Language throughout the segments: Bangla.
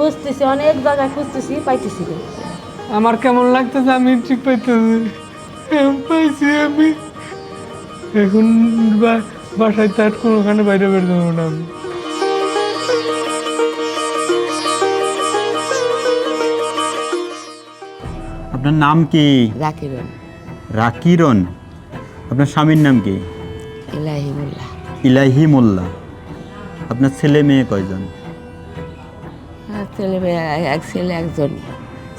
খুঁজতেছি অনেক জায়গায় খুঁজতেছি পাইতেছি না। আমার কেমন লাগতেছে আমি ঠিক পাইতেছি। পাইছি আমি। এখন বা- বাসায় তার কোনোখানে বাইরে বের দেবো না আমি। আপনার নাম কি? জাকিরুল রাকিরন? আপনার স্বামীর নাম কি? ইলাহিমুল্লাহ। ইলাহি মোল্লা আপনার ছেলে মেয়ে কয়জন? ছেলে মেয়ে এক ছেলে একজন।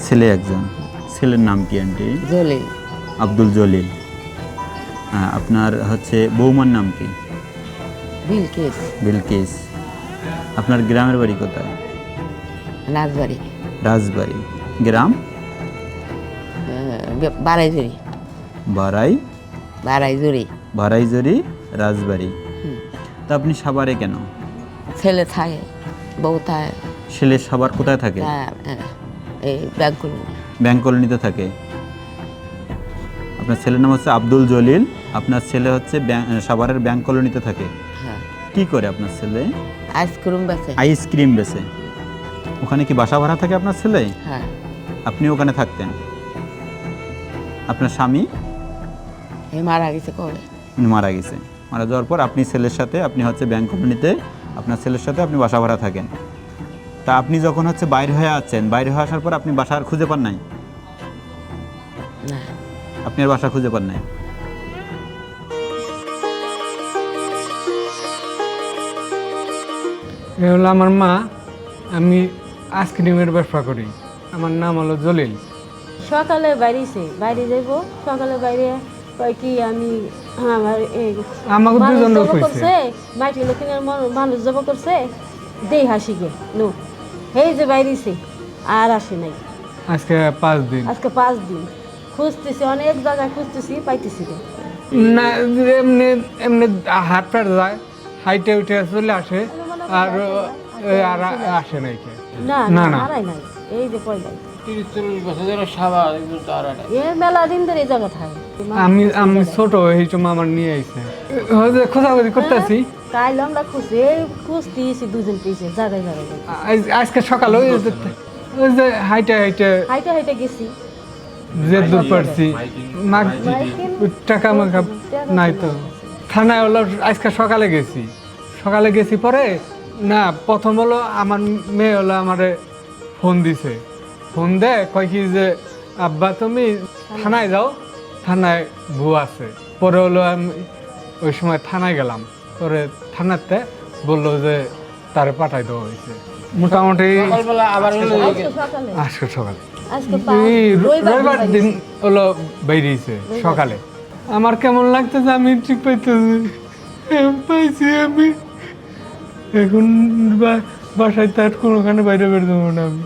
ছেলে একজন। ছেলের নাম কি আন্টি? জলিল। আব্দুল জলিল। হ্যাঁ আপনার হচ্ছে বৌমার নাম কি? বিলকিস। বিলকিস। আপনার গ্রামের বাড়ি কোথায়? রাজবাড়ি। রাজবাড়ি। গ্রাম? বারাইজুরি বারাই? বারাইজুরি বারাইজরি রাজবাড়ি। তা আপনি সাভারে কেন? ছেলে থাকে বউ থাকে। ছেলে সাভার কোথায় থাকে? ব্যাংক কলোনিতে থাকে। আপনার ছেলের নাম হচ্ছে আব্দুল জলিল। আপনার ছেলে হচ্ছে সাভারের ব্যাংক কলোনিতে থাকে। হ্যাঁ। কি করে আপনার ছেলে? আইসক্রিম বেছে আইসক্রিম বেচে। ওখানে কি বাসা ভাড়া থাকে আপনার ছেলে? হ্যাঁ। আপনি ওখানে থাকতেন। আপনার স্বামী? মারা গেছে কবে? মারা গেছে। মারা যাওয়ার পর আপনি ছেলের সাথে আপনি হচ্ছে ব্যাংক কলোনিতে আপনার ছেলের সাথে আপনি বাসা ভাড়া থাকেন। তা আপনি যখন হচ্ছে বাইরে হয়ে আছেন বাইরে হয়ে আসার পর আপনি বাসা আর খুঁজে পান নাই? না। আপনি আর বাসা খুঁজে পান নাই? এ হলো আমার মা আমি আইসক্রিমের ব্যবসা করি। আমার নাম হলো জলিল। সকালে বাইরেছে বাইরে যাইব সকালে বাইরে কয় কি আমি আমার এই আমাকে মানুষ দুজন জব কইছে। করছে মাটি লোকের মানুষ জব করছে দেই হাসি গে নো। এই যে বাইরেছে আর আসে নাই। আজকে পাঁচ দিন। আজকে পাঁচ দিন। খুঁজতেছি অনেক জায়গায় খুঁজতেছি পাইতেছি না। এমনি এমনি হাত প্যাট যায় হাইটে উঠে চলে আসে আর আর আসে নাই না না, না। এই যে জায়গা আমি আমি ছোট এই আমার নিয়ে আইছে। হচ্ছে খোঁজাখুঁজি করতেছি। কাল আমরা এই খুঁজতেছি দুজন পেয়েছে জায়গায় জায়গায় আজকে সকালে ওই যে হাইটে হাইটে হাইটে হাইটে গেছি। যে দূর পারছি। টাকা মাখা নাই তো। থানায় হলো আজকে সকালে গেছি। সকালে গেছি পরে না প্রথম হলো আমার মেয়ে হলো আমারে ফোন দিছে। ফোন দে কয় কি যে আব্বা তুমি থানায় যাও থানায় ভুয়া আছে। পরে হলো আমি ওই সময় থানায় গেলাম। পরে থানাতে বলল যে তারে পাঠাই দেওয়া হয়েছে। মোটামুটি আবার আজকে সকালে। রবিবার দিন। হলো বেরিয়েছে সকালে। আমার কেমন লাগতেছে আমি ঠিক পাইতেছি। পাইছি আমি। এখন বা- বাসায় তার কোনোখানে বাইরে বের দেবো না আমি।